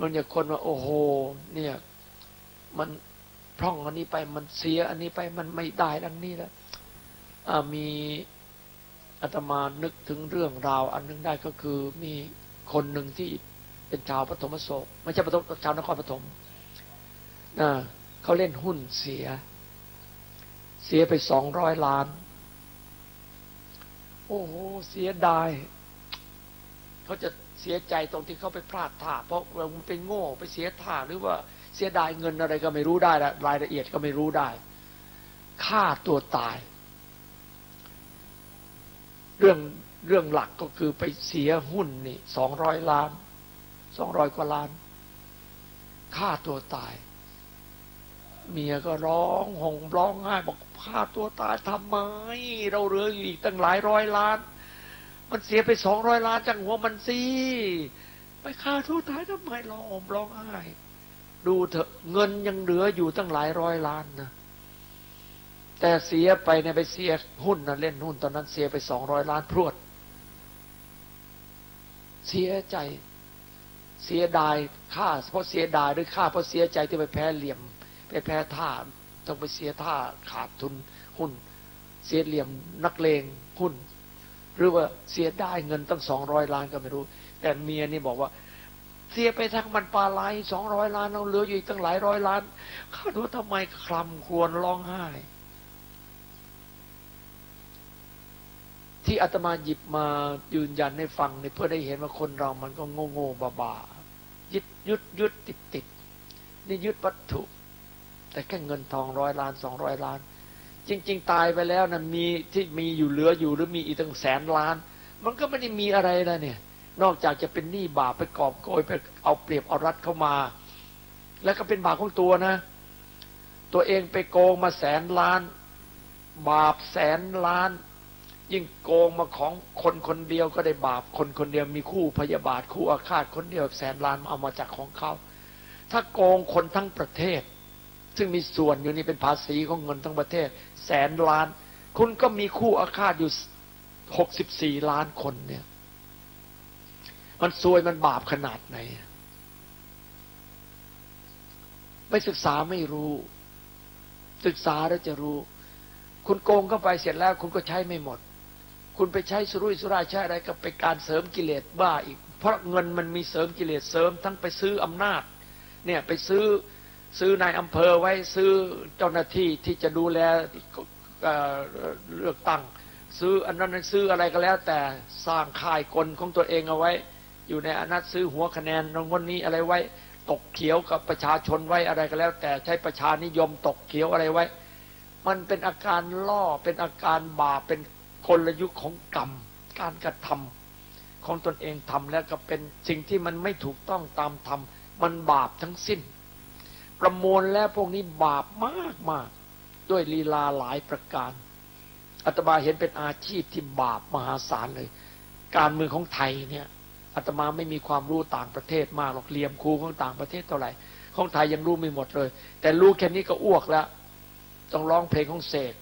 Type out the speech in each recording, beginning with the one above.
มันอยากคนว่า โอ้โห เนี่ย มันพร่องอันนี้ไปมันเสีย อันนี้ไปมันไม่ได้ดังนี้แล้วมีอาตมานึกถึงเรื่องราว อันนึงได้ก็คือมีคนหนึ่งที่เป็นชาวปฐมโศกไม่ใช่ปฐมชาวนครปฐมนะเขาเล่นหุ้นเสีย เสียไปสองร้อยล้าน โอ้โห เสียดาย เขาจะเสียใจตรงที่เขาไปพลาดท่า เพราะเราไปโง่ไปเสียท่าหรือว่าเสียดายเงินอะไรก็ไม่รู้ได้ละรายละเอียดก็ไม่รู้ได้ฆ่าตัวตาย เรื่องเรื่องหลักก็คือไปเสียหุ้นนี่สองร้อยล้านสองร้อยกว่าล้านฆ่าตัวตาย เมียก็ร้องห่มร้องไห้บอกฆ่าตัวตายทำไม เราเหลืออยู่อีกตั้งหลายร้อยล้าน มันเสียไปสองร้อยล้านจังหัวมันสิไปฆ่าตัวตายทำไมร้องห่มร้องไห้ดูเถอะเงินยังเหลืออยู่ตั้งหลายร้อยล้านนะแต่เสียไปเนี่ยไปเสียหุ้นนะเล่นหุ้นตอนนั้นเสียไปสองร้อยล้านพรวด เสียใจ เสียดายค่าเพราะเสียดายหรือค่าเพราะเสียใจที่ไปแพ้เหลี่ยม ไปแพ้ท่าต้องไปเสียท่าขาดทุนหุ้น เสียเหลี่ยมนักเลงหุ้น หรือว่าเสียได้เงินตั้งสองร้อยล้านก็ไม่รู้ แต่เมียนี่บอกว่า เสียไปทั้งมันปลาไหลสองร้อยล้านเราเหลืออยู่อีกตั้งหลายร้อยล้านข้าดูทำไมคลำควรร้องไห้ ที่อาตมาหยิบมายืนยันให้ฟังในเพื่อได้เห็นว่าคนเรามันก็โง่โง่บาบายึดยึดยึดติดติดนี่ยึดวัตถุ แต่แค่เงินทองร้อยล้านสองร้อยล้าน จริง ๆ ตายไปแล้วนะมีที่มีอยู่เหลืออยู่หรือมีอีกตั้งแสนล้าน มันก็ไม่ได้มีอะไรแล้วเนี่ย นอกจากจะเป็นหนี้บาปไปกอบโกยไปเอาเปรียบเอารัดเข้ามา แล้วก็เป็นบาปของตัวนะ ตัวเองไปโกงมาแสนล้าน บาปแสนล้าน ยิ่งโกงมาของคนคนเดียวก็ได้บาปคนคนเดียวมีคู่พยาบาทคู่อาฆาตคนเดียวแสนล้านเอามาจากของเขาถ้าโกงคนทั้งประเทศ ซึ่งมีส่วนอยู่นี่เป็นภาษีของเงินทั้งประเทศ แสนล้าน คุณก็มีคู่อาฆาตอยู่หกสิบสี่ล้านคนเนี่ย มันซวยมันบาปขนาดไหน ไม่ศึกษาไม่รู้ ศึกษาแล้วจะรู้ คุณโกงเข้าไปเสร็จแล้ว คุณก็ใช้ไม่หมด คุณไปใช้สุรุ่ยสุร่ายใช้อะไรก็ไปการเสริมกิเลสบ้าอีก เพราะเงินมันมีเสริมกิเลสเสริมทั้งไปซื้ออำนาจ เนี่ยไปซื้อ ซื้อนายอำเภอไว้ซื้อเจ้าหน้าที่ที่จะดูแลเลือกตั้ง ซื้ออันนั้นซื้ออะไรก็แล้ว แต่สร้างค่ายกลของตัวเองเอาไว้ อยู่ในอนัตซื้อหัวคะแนนรางวัลนี้อะไรไว้ ตกเขียวกับประชาชนไว้อะไรก็แล้ว แต่ใช้ประชานิยมตกเขียวอะไรไว้ มันเป็นอาการล่อเป็นอาการบาปเป็นกลยุทธ์ของกรรม การกระทำของตนเองทำแล้วก็เป็นสิ่งที่มันไม่ถูกต้องตามธรรมมันบาปทั้งสิ้น ประมวลแล้วพวกนี้บาปมากมากด้วยลีลาหลายประการอาตมาเห็นเป็นอาชีพที่บาปมหาศาลเลย การเมืองของไทยเนี่ยอาตมาไม่มีความรู้ต่างประเทศมากหรอกเรียมครูของต่างประเทศเท่าไหร่ของไทยยังรู้ไม่หมดเลย แต่รู้แค่นี้ก็อ้วกแล้ว ต้องร้องเพลงของเสก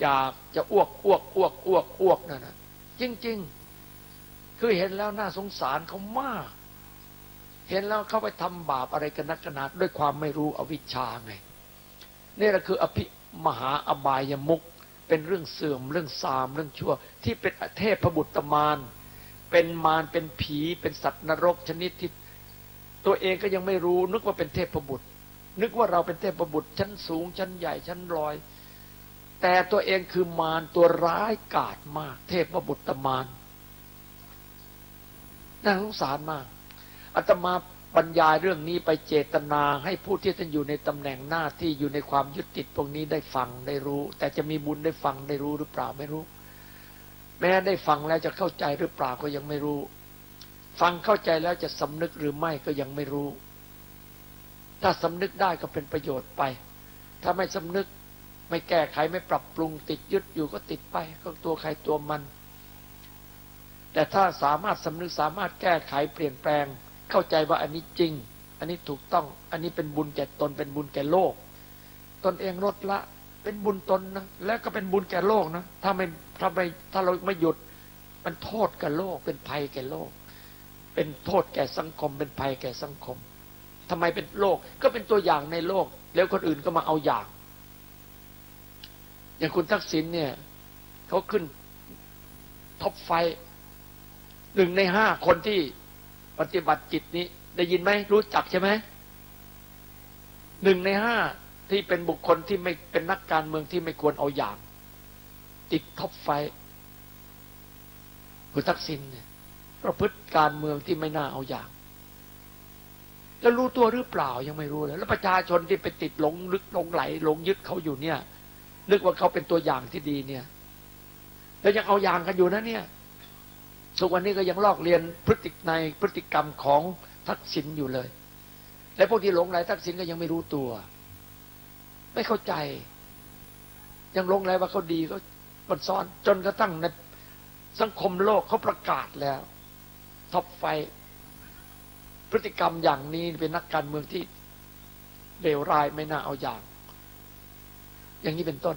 อยากจะอ้วกอ้วกอ้วกอ้วกอ้วกนั่นนะจริง ๆ คือเห็นแล้วน่าสงสารเขามาก เห็นแล้วเขาไปทำบาปอะไรกันนักกันาด้วยความไม่รู้อวิชชาไงนี่แหละคืออภิมหาอบายมุกเป็นเรื่องเสื่อมเรื่องสามเรื่องชั่ว ที่เป็นเทพบุตรมารเป็นมารเป็นผีเป็นสัตว์นรกชนิดที่ตัวเองก็ยังไม่รู้ นึกว่าเป็นเทพบุตร นึกว่าเราเป็นเทพบุตรชั้นสูงชั้นใหญ่ชั้นลอย แต่ตัวเองคือมารตัวร้ายกาจมาก เทพบุตรมารน่าสงสารมาก อาตมาบรรยายเรื่องนี้ไปเจตนาให้ผู้ที่ท่านอยู่ในตำแหน่งหน้าที่อยู่ในความยึดติดพวกนี้ได้ฟังได้รู้ แต่จะมีบุญได้ฟังได้รู้หรือเปล่าไม่รู้ แม้ได้ฟังแล้วจะเข้าใจหรือเปล่าก็ยังไม่รู้ ฟังเข้าใจแล้วจะสำนึกหรือไม่ก็ยังไม่รู้ ถ้าสำนึกได้ก็เป็นประโยชน์ไป ถ้าไม่สำนึกไม่แก้ไขไม่ปรับปรุงติดยึดอยู่ก็ติดไป ก็ตัวใครตัวมัน แต่ถ้าสามารถสำนึกสามารถแก้ไขเปลี่ยนแปลง เข้าใจว่าอันนี้จริง อันนี้ถูกต้อง อันนี้เป็นบุญแก่ตน เป็นบุญแก่โลก ตนเองลดละ เป็นบุญตนนะ แล้วก็เป็นบุญแก่โลกนะ ถ้าไม่ถ้าไม่ถ้าเราไม่หยุด มันโทษกับโลก เป็นภัยแก่โลก เป็นโทษแก่สังคม เป็นภัยแก่สังคมทำไมเป็นโลก ก็เป็นตัวอย่างในโลก แล้วคนอื่นก็มาเอาอย่าง อย่างคุณทักษิณเนี่ยเขาขึ้นท็อปไฟหนึ่งในห้าคนที่ ปฏิบัติจิตนี้ ได้ยินไหมรู้จักใช่ไหมหนึ่งในห้าที่เป็นบุคคลที่ไม่เป็นนักการเมืองที่ไม่ควรเอาอย่าง ติดท็อปไฟคุณทักษิณเนี่ยประพฤติการเมืองที่ไม่น่าเอาอย่าง แล้วรู้ตัวหรือเปล่ายังไม่รู้เลย แล้วประชาชนที่ไปติดหลงลึกหลงไหลหลงยึดเขาอยู่เนี่ย นึกว่าเขาเป็นตัวอย่างที่ดีเนี่ย แล้วยังเอาอย่างกันอยู่นะเนี่ย ทุกวันนี้ก็ยังลอกเรียนพฤติในพฤติกรรมของทักษิณอยู่เลย และพวกที่หลงไหลทักษิณก็ยังไม่รู้ตัว ไม่เข้าใจ ยังหลงไหลว่าเขาดีก็บันซ้อนจนกระทั่งในสังคมโลกเขาประกาศแล้วท็อปไฟ พฤติกรรมอย่างนี้เป็นนักการเมืองที่เลวร้ายไม่น่าเอาอย่าง อย่างนี้เป็นต้น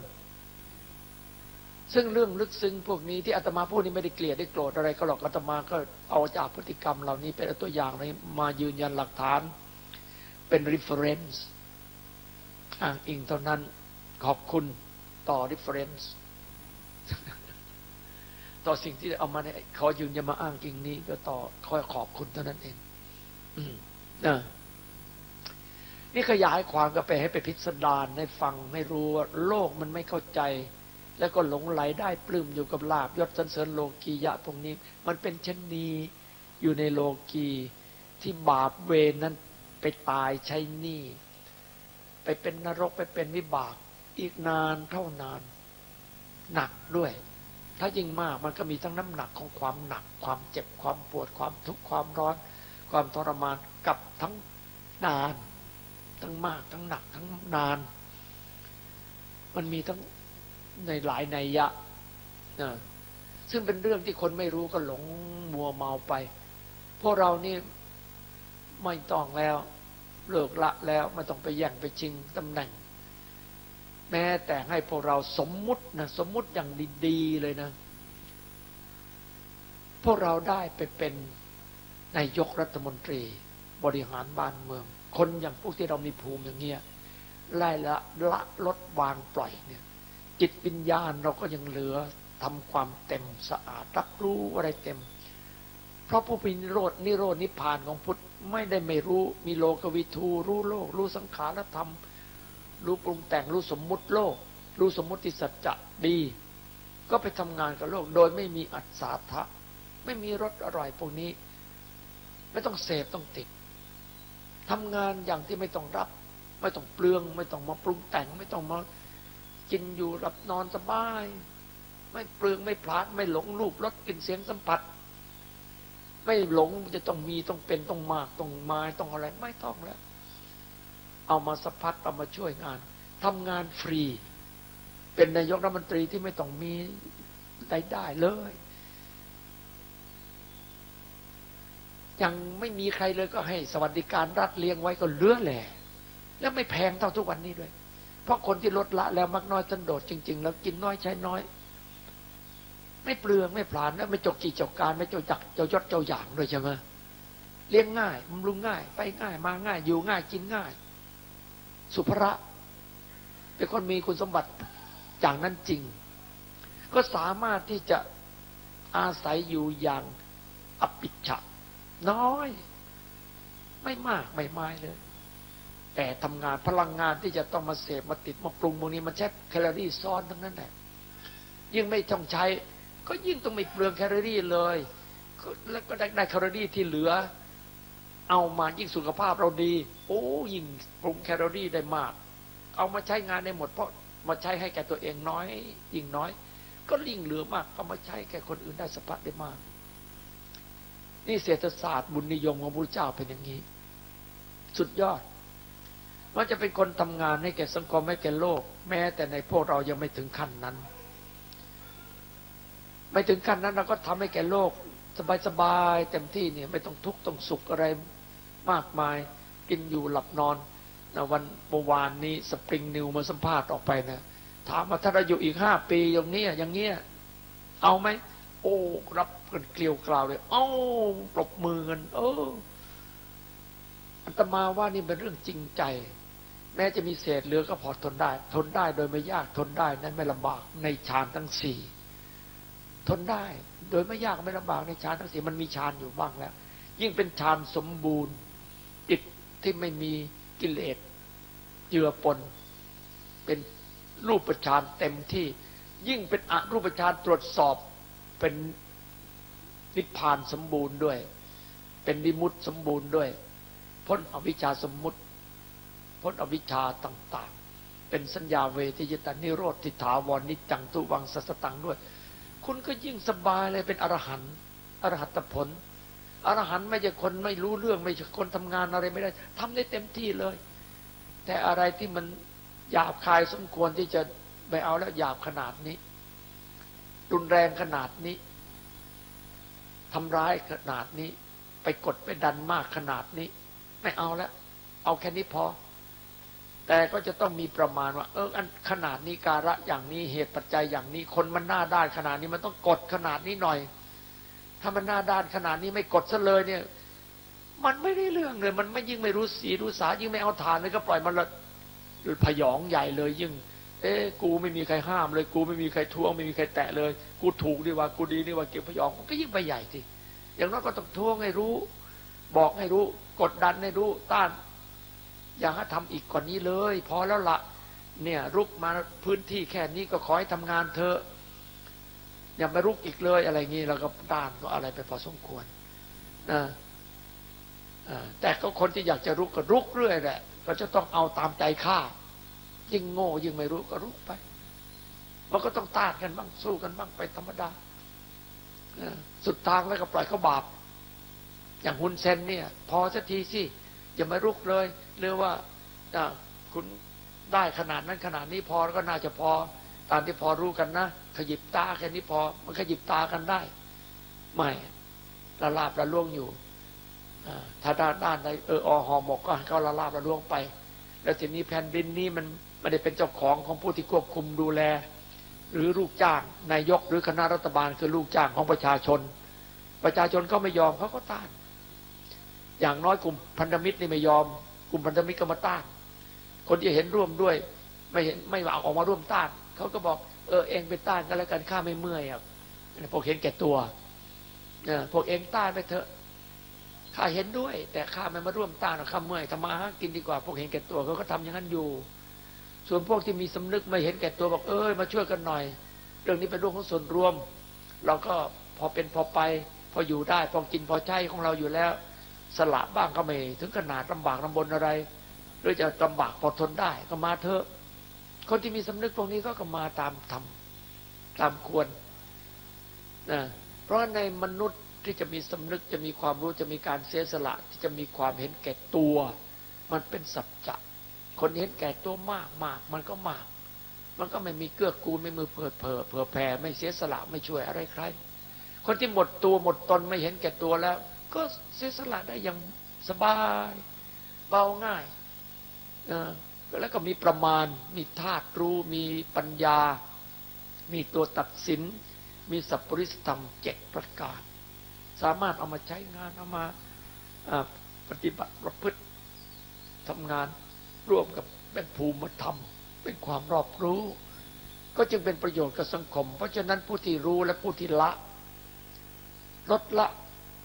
ซึ่งเรื่องลึกซึ้งพวกนี้ที่อาตมาพูดนี้ไม่ได้เกลียดได้โกรธอะไรก็หรอกอาตมาก็เอาจากพฤติกรรมเหล่านี้เป็นตัวอย่างนมายืนยันหลักฐาน เป็น reference อ้างอิงเท่านั้นขอบคุณต่อ reference ต่อสิ่งที่เอามาเนี่ยขอยืนยันมาอ้างอิงนี้ ก็ต่อคอยขอบคุณเท่านั้นเองนะนี่ขยายความก็ไปให้ไปพิสดารให้ฟังให้รู้ว่าโลกมันไม่เข้าใจ แล้วก็หลงไหลได้ปลื้มอยู่กับลาบยศสันเสริญโลกียะพวกนี้ มันเป็นชนนีอยู่ในโลกีที่บาปเวรนั้นไปตายใช้หนี้ไปเป็นนรกไปเป็นวิบาก อีกนานเท่านาน หนักด้วย ถ้ายิ่งมากมันก็มีทั้งน้ำหนักของความหนัก ความเจ็บความปวดความทุกข์ความร้อน ความทรมานกับทั้งนาน ทั้งมากทั้งหนักทั้งนาน มันมีทั้ง ในหลายนัยยะนะซึ่งเป็นเรื่องที่คนไม่รู้ก็หลงมัวเมาไป พวกเรานี่ไม่ต้องแล้วเลิกละแล้วไม่ต้องไปแย่งไปชิงตำแหน่ง แม้แต่ให้พวกเราสมมุตินะสมมุติอย่างดีๆเลยนะ พวกเราได้ไปเป็นนายกรัฐมนตรี บริหารบ้านเมือง คนอย่างพวกที่เรามีภูมิอย่างเงี้ยไล่ละละลดวางปล่อยเนี่ย จิตวิญญาณเราก็ยังเหลือทำความเต็มสะอาดรับรู้อะไรเต็ม เพราะผู้พินิโรดนิโรดนิพพานของพุทธไม่ได้ไม่รู้มีโลกวิทู รู้โลก รู้สังขารธรรม รู้ปรุงแต่งรู้สมมุติโลก รู้สมมุติสัจจะดี ก็ไปทำงานกับโลก โดยไม่มีอัศทะไม่มีรสอร่อยพวกนี้ ไม่ต้องเสพต้องติดทำงานอย่างที่ไม่ต้องรับ ไม่ต้องเปลือง ไม่ต้องมาปรุงแต่งไม่ต้องมา กินอยู่หลับนอนสบาย ไม่เปลืองไม่พลาดไม่หลงรูปรสกลิ่นเสียงสัมผัส ไม่หลงจะต้องมีต้องเป็นต้องมากต้องมาต้องอะไรไม่ต้องแล้ว เอามาสะพัดเอามาช่วยงานทำงานฟรี เป็นนายกรัฐมนตรีที่ไม่ต้องมีได้ได้เลย ยังไม่มีใครเลยก็ให้สวัสดิการรัฐเลี้ยงไว้ก็เลื่อแหล่แล้วไม่แพงเท่าทุกวันนี้ด้วย เพราะคนที่ลดละแล้วมักน้อยตันโดดจริง ๆ แล้วกินน้อยใช้น้อย ไม่เปลืองไม่พลานแล้วไม่จกจีจกการ ไม่เจ้าจักเจ้ายศเจ้าอย่างด้วยใช่ไหมเลี้ยงง่ายบำรุงง่าย ไปง่าย มาง่าย อยู่ง่ายกินง่าย สุภระเป็นคนมีคุณสมบัติอย่างนั้นจริง ก็สามารถที่จะอาศัยอยู่อย่างอปิชะน้อย ไม่มากไม่ไม่เลย แต่ทำงานพลังงานที่จะต้องมาเสพมาติดมาปรุงพวกนี้มันใช้แคลอรี่ซ้อนทั้งนั้นแหละยิ่งไม่ต้องใช้ ก็ยิ่งต้องไม่เปลืองแคลอรี่เลย แล้วก็ได้แคลอรี่ที่เหลือ เอามายิ่งสุขภาพเราดี โอ้ยิ่งปรุงแคลอรี่ได้มาก เอามาใช้งานได้หมดเพราะมาใช้ให้แก่ตัวเองน้อย ยิ่งน้อย ก็ยิ่งเหลือมากเอามาใช้แก่คนอื่นได้สะพัดได้มาก นี่เศรษฐศาสตร์บุญนิยมของพระเจ้าเป็นอย่างนี้ สุดยอด มันจะเป็นคนทำงานให้แก่สังคมให้แก่โลก แม้แต่ในพวกเรายังไม่ถึงขั้นนั้น ไม่ถึงขั้นนั้นเราก็ทำให้แก่โลก สบายๆเต็มที่เนี่ย ไม่ต้องทุกข์ต้องสุขอะไรมากมาย กินอยู่หลับนอนนะวันเมื่อวานนี้สปริงนิวมาสัมภาษณ์ออกไปนะถามว่าถ้าเราอยู่อีกห้าปีอย่างนี้อย่างเงี้ยเอาไหมโอ้รับกันเกลียวกราวเลยเอ้าปรบมือกันเอออัตมาว่านี่เป็นเรื่องจริงใจ แม้จะมีเศษเหลือก็พอทนได้ ทนได้โดยไม่ยากทนได้นั้นไม่ลำบากในฌานทั้งสี่ทนได้โดยไม่ยากไม่ลำบากในฌานทั้งสี่มันมีฌานอยู่บ้างแล้ว ยิ่งเป็นฌานสมบูรณ์จิตที่ไม่มีกิเลสเจือปน เป็นรูปฌานเต็มที่ ยิ่งเป็นอรูปฌานตรวจสอบเป็นนิพพานสมบูรณ์ด้วย เป็นดิมุตสมบูรณ์ด้วยพ้นอวิชชาสมมุติ พ้นอวิชชาต่าง ๆ เป็นสัญญาเวทิยตานิโรธทิถาวรนิจังตุวังสัสตังด้วย คุณก็ยิ่งสบายเลยเป็นอรหันต์อรหัตผลอรหันต์ไม่ใช่คนไม่รู้เรื่องไม่ใช่คนทำงานอะไรไม่ได้ทำได้เต็มที่เลย แต่อะไรที่มันหยาบคายสมควรที่จะไม่เอาแล้วหยาบขนาดนี้ รุนแรงขนาดนี้ทำร้ายขนาดนี้ ไปกดไปดันมากขนาดนี้ ไม่เอาแล้ว เอาแค่นี้พอ แต่ก็จะต้องมีประมาณว่า เอออันขนาดนี้การะอย่างนี้เหตุปัจจัยอย่างนี้ คนมันหน้าด้านขนาดนี้มันต้องกดขนาดนี้หน่อย ถ้ามันหน้าด้านขนาดนี้ไม่กดซะเลยเนี่ย มันไม่ได้เรื่องเลย มันไม่ยิ่งไม่รู้สีรู้สายิ่งไม่เอาทานเลยก็ปล่อยมันละพยองใหญ่เลยยิ่ง เอ๊กูไม่มีใครห้ามเลย กูไม่มีใครท้วง ไม่มีใครแตะเลย กูถูกดีว่ากูดีนี่ว่าเกี่ยวพยองก็ยิ่งไปใหญ่สิอย่างน้อยก็ต้องท้วงให้รู้ บอกให้รู้ กดดันให้รู้ต้าน อย่าให้ทำอีกกว่านนี้เลย พอแล้วละเนี่ยรุกมาพื้นที่แค่นี้ก็ขอให้ทำงานเธออย่าไปรุกอีกเลยอะไรงี้เราก็ต้านก็อะไรไปพอสมควรนะแต่ก็คนที่อยากจะรุกก็รุกเรื่อยแหละก็จะต้องเอาตามใจข้ายิ่งโง่ยิ่งไม่รู้ก็รู้ไป มันก็ต้องต้านกันบ้างสู้กันบ้างไปธรรมดาสุดทางแล้วก็ปล่อยเขาบาป อย่างหุนเซนเนี่ย พอสักทีสิ อย่ามารุกเลยเรือว่าคุณได้ขนาดนั้นขนาดนี้พอก็น่าจะพอตามที่พอรู้กันนะขยิบตาแค่นี้พอ มันขยิบตากันได้ ไม่ละลาบละล่วงอยู่ถ้าด้านด้านใดเอออหอหมกก็เขาละลาบละล่วงไป แล้วทีนี้แผ่นดินนี้มันไม่ได้เป็นเจ้าของของผู้ที่ควบคุมดูแล หรือลูกจ้างนายกหรือคณะรัฐบาลคือลูกจ้างของประชาชน ประชาชนก็ไม่ยอมเขาก็ต้าน อย่างน้อยกลุ่มพันธมิตรนี่ไม่ยอม กลุ่มพันธมิตรก็มาต้าน คนที่เห็นร่วมด้วย ไม่เห็นไม่ออกมาร่วมต้านเขาก็บอกเออเองไปต้านกันแล้วกันข้าไม่เมื่อยอะพวกเห็นแก่ตัวเนี่ยพวกเองต้านไปเถอะข้าเห็นด้วย แต่ข้าไม่มาร่วมต้านข้าเมื่อยทำมาหากินดีกว่า พวกเห็นแก่ตัวเขาก็ทำอย่างนั้นอยู่ ส่วนพวกที่มีสำนึกไม่เห็นแก่ตัวบอกเอ้ยมาช่วยกันหน่อย เรื่องนี้เป็นเรื่องของส่วนรวม เราก็พอเป็นพอไป พออยู่ได้พอกินพอใช้ของเราอยู่แล้ว สละบ้างก็ไม่ถึงขนาดลำบากลำบนอะไรหรือจะลำบากพอทนได้ก็มาเถอะ คนที่มีสำนึกตรงนี้ก็ก็มาตามทำตามควรนะเพราะในมนุษย์ที่จะมีสำนึกจะมีความรู้จะมีการเสียสละ ที่จะมีความเห็นแก่ตัว มันเป็นสัจจะคนเห็นแก่ตัวมากมากมันก็มาก มันก็ไม่มีเกื้อกูลไม่มือเปิดเผอเผื่อแผ่ไม่เสียสละไม่ช่วยอะไรใคร คนที่หมดตัวหมดตนไม่เห็นแก่ตัวแล้ว ก็เสียสละได้อย่างสบาย เบาง่ายแล้วก็มีประมาณ มีธาตุรู้ มีปัญญา มีตัวตัดสิน มีสัพปริสธรรมเจ็ดประการ สามารถเอามาใช้งาน เอามาปฏิบัติประพฤติทำงานร่วมกับเป็นภูมิธรรม เป็นความรอบรู้ ก็จึงเป็นประโยชน์กับสังคม เพราะฉะนั้นผู้ที่รู้และผู้ที่ละ ลดละ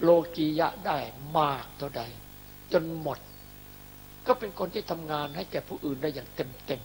โลกียะได้มากเท่าใด จนหมด ก็เป็นคนที่ทำงานให้แก่ผู้อื่นได้อย่างเต็มเต็ม